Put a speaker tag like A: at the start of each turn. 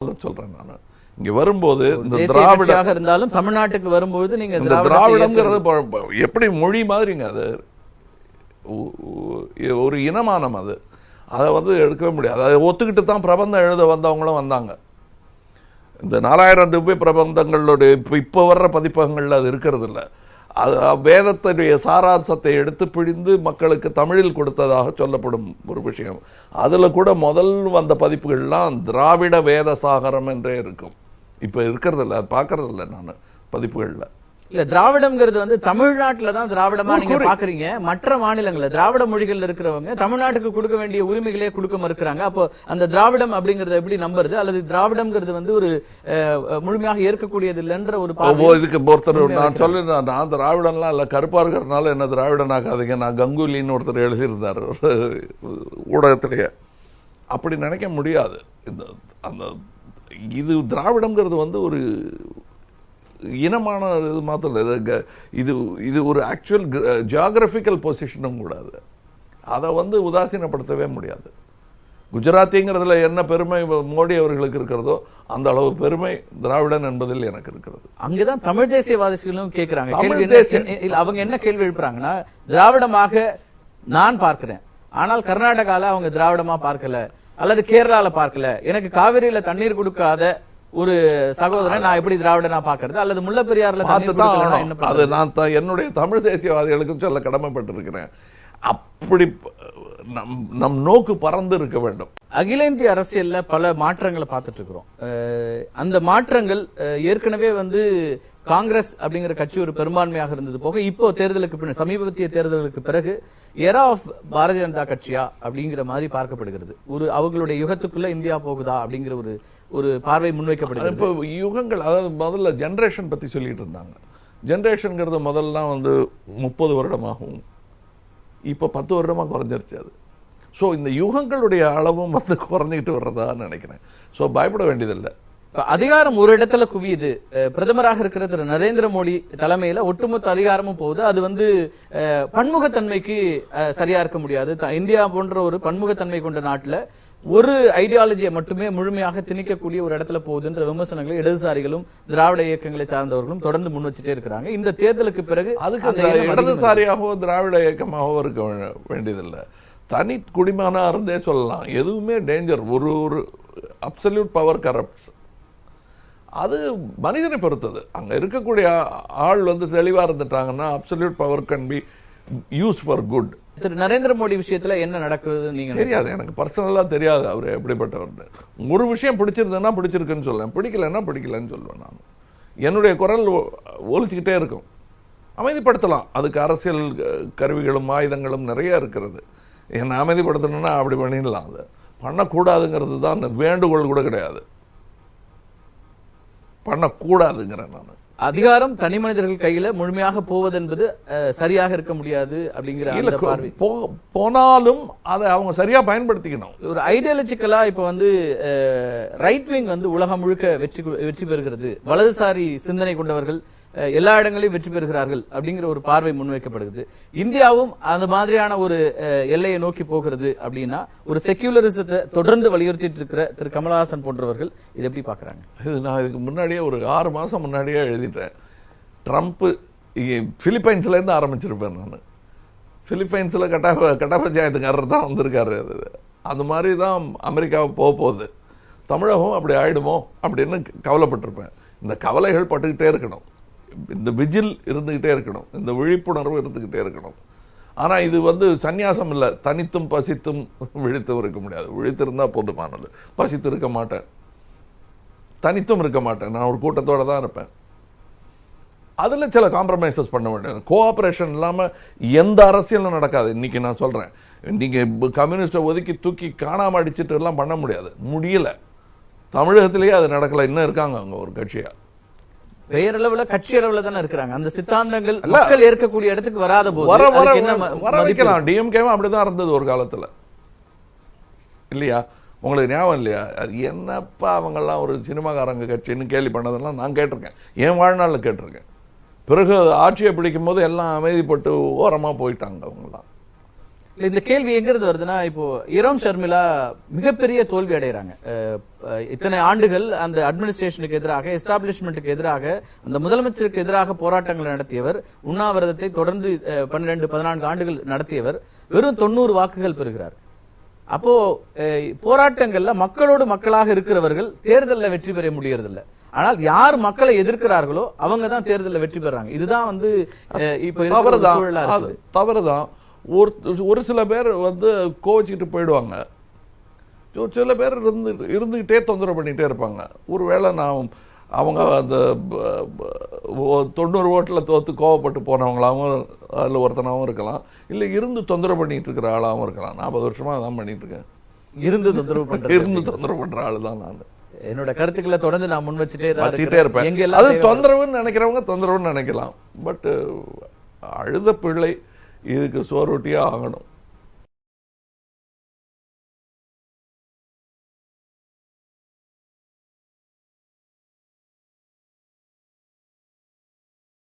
A: சொல்றேன் நான். இங்க வரும்போது இந்த
B: தேசிய
A: திராவிட
B: கட்சியாக இருந்தாலும் தமிழ்நாட்டுக்கு வரும்போது நீங்க
A: திராவிடம்ங்கிறது எப்படி மொழி மாதிரிங்க அது? ஒரு இனமானம் அது. அதை வந்து எடுக்கவே முடியாது. அதை ஒத்துக்கிட்டு தான் பிரபந்தம் எழுத வந்தவங்களும் வந்தாங்க. இந்த நாலாயிரம் திவ்ய பிரபந்தங்களுடைய இப்போ இப்போ வர்ற பதிப்பகங்கள்ல அது இருக்கிறது இல்ல அது சாராம்சத்தை எடுத்து பிழிந்து மக்களுக்கு தமிழில் கொடுத்ததாக சொல்லப்படும் ஒரு விஷயம். அதில் கூட முதல் வந்த பதிப்புகள்லாம் திராவிட வேத சாகரம் என்றே இருக்கும். இப்போ இருக்கிறதில்ல அது பார்க்கறது நான் பதிப்புகளில்.
B: இல்ல திராவிடம்ங்கிறது வந்து தமிழ்நாட்டுல தான் திராவிடமா நீங்க
A: குறி-
B: பாக்குறீங்க. மற்ற மாநிலங்கள்ல திராவிட மொழிகள் இருக்கிறவங்க தமிழ்நாட்டுக்கு கொடுக்க வேண்டிய உரிமைகளே கொடுக்க மறுக்கிறாங்க. அப்போ அந்த திராவிடம் அப்படிங்கறத எப்படி நம்புறது? அல்லது திராவிடம்ங்கிறது வந்து ஒரு அஹ், முழுமையாக ஏற்கக்கூடியது இல்லைன்ற ஒரு
A: இதுக்கு ஒருத்தர் நான்
B: இருக்கிறாங்க.
A: சொல்லி நான் திராவிடன்லாம் இல்ல கருப்பா இருக்கிறதுனால என்ன திராவிடன் ஆகாதீங்க நான் கங்குலின்னு ஒருத்தர் எழுதியிருந்தார் ஊடகத்திலேயே. அப்படி நினைக்க முடியாது. இந்த அந்த இது திராவிடம்ங்கிறது வந்து ஒரு இனமான இது மாத்திரம் இல்லை இது இது ஒரு ஆக்சுவல் ஜியாகிரபிக்கல் பொசிஷனும் கூட அது. அதை வந்து உதாசீனப்படுத்தவே முடியாது. குஜராத்திங்கிறதுல என்ன பெருமை மோடி அவர்களுக்கு இருக்கிறதோ அந்த அளவு பெருமை திராவிடன் என்பதில் எனக்கு இருக்கிறது.
B: அங்கதான் தமிழ் தேசியவாதிகளும்
A: தேசிய-
B: என்ன- இல்ல, அவங்க என்ன கேள்வி எழுப்புறாங்கன்னா திராவிடமாக நான் பார்க்கிறேன். ஆனால் கர்நாடகால அவங்க திராவிடமா பார்க்கல. அல்லது கேரளால பார்க்கல. எனக்கு காவிரியில தண்ணீர் கொடுக்காத ஒரு சகோதரன் நான் எப்படி அல்லது முல்லப்பெரியாறுல தண்ணீர்
A: பார்த்துதான்
B: கொடுக்கலன்னா
A: ஆகணும்.
B: என்ன
A: அது? நான் என்னுடைய தமிழ் தேசியவாதிகளுக்கும் சொல்ல கடமைப்பட்டிருக்கிறேன் அப்படி நம் நம் நோக்கு பறந்து இருக்க வேண்டும்
B: அகில இந்திய அரசியல்ல பல மாற்றங்களை பார்த்துட்டு இருக்கிறோம் அந்த மாற்றங்கள் ஏற்கனவே வந்து காங்கிரஸ் அப்படிங்கிற கட்சி ஒரு பெரும்பான்மையாக இருந்தது போக இப்போ தேர்தலுக்கு பின்னர் சமீபத்திய தேர்தலுக்கு பிறகு எரா ஆஃப் பாரதிய ஜனதா கட்சியா அப்படிங்கிற மாதிரி பார்க்கப்படுகிறது. ஒரு அவங்களுடைய யுகத்துக்குள்ள இந்தியா போகுதா அப்படிங்கிற ஒரு ஒரு பார்வை முன்வைக்கப்படுகிறது.
A: இப்போ யுகங்கள் அதாவது முதல்ல ஜென்ரேஷன் பத்தி சொல்லிட்டு இருந்தாங்க. ஜென்ரேஷனுங்கிறது முதல்லாம் வந்து முப்பது வருடமாகும். இப்போ பத்து வருடமா குறைஞ்சிருச்சு அது. ஸோ இந்த யுகங்களுடைய அளவும் வந்து குறைஞ்சிக்கிட்டு வர்றதா நினைக்கிறேன். ஸோ பயப்பட வேண்டியதில்லை.
B: அதிகாரம் ஒரு இடத்துல குவியுது. பிரதமராக இருக்கிற திரு நரேந்திர மோடி தலைமையில ஒட்டுமொத்த அதிகாரமும் போகுது. அது வந்து பன்முகத்தன்மைக்கு சரியா இருக்க முடியாது. இந்தியா போன்ற ஒரு பன்முகத்தன்மை கொண்ட நாட்டுல ஒரு ஐடியாலஜியை மட்டுமே முழுமையாக திணிக்கக்கூடிய ஒரு இடத்துல போகுதுன்ற விமர்சனங்களை இடதுசாரிகளும் திராவிட இயக்கங்களை சார்ந்தவர்களும் தொடர்ந்து முன் வச்சுட்டே இருக்கிறாங்க. இந்த தேர்தலுக்கு பிறகு
A: அதுக்கு. இடதுசாரியாகவோ திராவிட இயக்கமாகவோ இருக்க வேண்டியதில்லை. தனி குடிமகனா இருந்தே சொல்லலாம். எதுவுமே டேஞ்சர் ஒரு ஒரு அப்சல்யூட் பவர் கரப்ட்ஸ் அது மனிதனை பொறுத்தது. அங்க இருக்கக்கூடிய ஆள் வந்து தெளிவா இருந்துட்டாங்கன்னா absolute power can be use for good
B: திரு நரேந்திர மோடி விஷயத்துல என்ன நடக்குது நீங்க
A: தெரியாது எனக்கு பர்சனலா தெரியாது அவர் எப்படிப்பட்டவர் ஒரு விஷயம் பிடிச்சிருந்ததுன்னா பிடிச்சிருக்குன்னு சொல்லுவேன் பிடிக்கலன்னா பிடிக்கலன்னு சொல்லுவேன் நான். என்னுடைய குரல் ஒலிச்சுக்கிட்டே இருக்கும். அமைதிப்படுத்தலாம். அதுக்கு அரசியல் கருவிகளும் ஆயுதங்களும் நிறைய இருக்கிறது. என்னை அமைதிப்படுத்தணும்னா அப்படி பண்ணிடலாம். அது பண்ணக்கூடாதுங்கிறது தான் வேண்டுகோள் கூட கிடையாது. பண்ணக்கூடாதுங்கிறேன் நான்.
B: அதிகாரம் தனி மனிதர்கள் கையில முழுமையாக போவது என்பது சரியாக இருக்க முடியாது அப்படிங்கிற அந்த பார்வை.
A: போனாலும் அதை அவங்க சரியா பயன்படுத்திக்கணும்.
B: ஒரு ஐடியாலஜிக்கலா இப்ப வந்து ரைட் விங் வந்து உலகம் முழுக்க வெற்றி வெற்றி பெறுகிறது. வலதுசாரி சிந்தனை கொண்டவர்கள் எல்லா இடங்களையும் வெற்றி பெறுகிறார்கள் அப்படிங்கிற ஒரு பார்வை முன்வைக்கப்படுகிறது. இந்தியாவும் அந்த மாதிரியான ஒரு எல்லையை நோக்கி போகிறது அப்படின்னா ஒரு செக்யூலரிசத்தை தொடர்ந்து வலியுறுத்திட்டு இருக்கிற திரு கமலஹாசன் போன்றவர்கள் இதை எப்படி பார்க்குறாங்க?
A: இது நான் இதுக்கு முன்னாடியே ஒரு ஆறு மாதம் முன்னாடியே எழுதிட்டேன். ட்ரம்ப்பு பிலிப்பைன்ஸ்ல இருந்து ஆரம்பிச்சிருப்பேன் நான். பிலிப்பைன்ஸ்ல கட்டாப கட்டாபஞ்சாயத்துக்காரர் தான் வந்திருக்காரு அது. அந்த மாதிரி தான் அமெரிக்காவை போக போகுது. தமிழகம் அப்படி ஆயிடுமோ அப்படின்னு கவலைப்பட்டிருப்பேன். இந்த கவலைகள் பட்டுக்கிட்டே இருக்கணும். இந்த விஜில் இருந்துகிட்டே இருக்கணும். இந்த விழிப்புணர்வு இருந்துகிட்டே இருக்கணும். ஆனா இது வந்து சந்நியாசம் இல்லை. தனித்தும் பசித்தும் விழித்தும் இருக்க முடியாது. விழித்திருந்தால் போதுமானது. பசித்து இருக்க மாட்டேன். தனித்தும் இருக்க மாட்டேன். நான் ஒரு கூட்டத்தோடு தான் இருப்பேன். அதுல சில காம்ப்ரமைசஸ் பண்ண வேண்டியது. கோஆப்ரேஷன் இல்லாம எந்த அரசியலும் நடக்காது. இன்னைக்கு நான் சொல்றேன். நீங்க கம்யூனிஸ்ட ஒதுக்கி தூக்கி காணாம அடிச்சிட்டு எல்லாம் பண்ண முடியாது. முடியல. தமிழகத்திலேயே அது நடக்கல. இன்னும் இருக்காங்க அவங்க ஒரு கட்சியா.
B: பெயரளவுல கட்சி அளவுல தானே இருக்கிறாங்க. அந்த சித்தாந்தங்கள் மக்கள் ஏற்கக்கூடிய இடத்துக்கு வராத போது
A: வர வர வர வைக்கலாம். டிஎம்கேவும் அப்படிதான் இருந்தது ஒரு காலத்துல. இல்லையா? உங்களுக்கு ஞாபகம் இல்லையா? அது என்னப்பா அவங்கெல்லாம் ஒரு சினிமாக்காரங்க கட்சின்னு கேலி பண்ணதெல்லாம் நான் கேட்டிருக்கேன். என் வாழ்நாளில் கேட்டிருக்கேன். பிறகு ஆட்சியை பிடிக்கும் போது எல்லாம் அமைதிப்பட்டு ஓரமா போயிட்டாங்க அவங்கெல்லாம்.
B: இல்ல, இந்த கேள்வி எங்க இருந்து வருதுன்னா இப்போ இரோம் ஷர்மிளா மிகப்பெரிய தோல்வி அடைகிறாங்க இத்தனை ஆண்டுகள் அந்த அட்மினிஸ்ட்ரேஷனுக்கு எதிராக எஸ்டாப்ளிஷ்மெண்ட்டுக்கு எதிராக அந்த முதலமைச்சருக்கு எதிராக போராட்டங்களை நடத்தியவர் உண்ணாவிரதத்தை தொடர்ந்து பன்னிரண்டு பதினான்கு ஆண்டுகள் நடத்தியவர் வெறும் தொண்ணூறு வாக்குகள் பெறுகிறார். அப்போ போராட்டங்கள்ல மக்களோடு மக்களாக இருக்கிறவர்கள் தேர்தல்ல வெற்றி பெற முடியறதில்ல. ஆனால் யார் மக்களை எதிர்க்கிறார்களோ அவங்க தான் தேர்தல்ல வெற்றி பெறாங்க. இதுதான் வந்து இப்ப
A: தவறுதான். தவறுதான். ஒரு ஒரு சில பேர் வந்து கோச்சிக்கிட்டு போயிடுவாங்க. ஒரு சில பேர் இருந்து இருந்துகிட்டே தொந்தரவு பண்ணிட்டே இருப்பாங்க. ஒருவேளை நான் அவங்க அந்த தொண்ணூறு ஓட்டில் தோத்து கோவப்பட்டு போனவங்களாவும் அதில் ஒருத்தனாகவும் இருக்கலாம். இல்லை இருந்து தொந்தரவு பண்ணிட்டு இருக்கிற ஆளாகவும் இருக்கலாம். நாற்பது வருஷமா அதான் பண்ணிட்டு இருக்கேன்.
B: இருந்து தொந்தரவு பண்றது
A: இருந்து தொந்தரவு பண்ற ஆளு தான் நான்.
B: என்னோட கருத்துக்களை தொடர்ந்து நான் முன் வச்சுட்டே தான்
A: வச்சுட்டே. இருப்பேன். அது தொந்தரவுன்னு நினைக்கிறவங்க தொந்தரவுன்னு நினைக்கலாம். பட் அழுத பிள்ளை இதுக்கு சோறு ரொட்டியே ஆகணும்.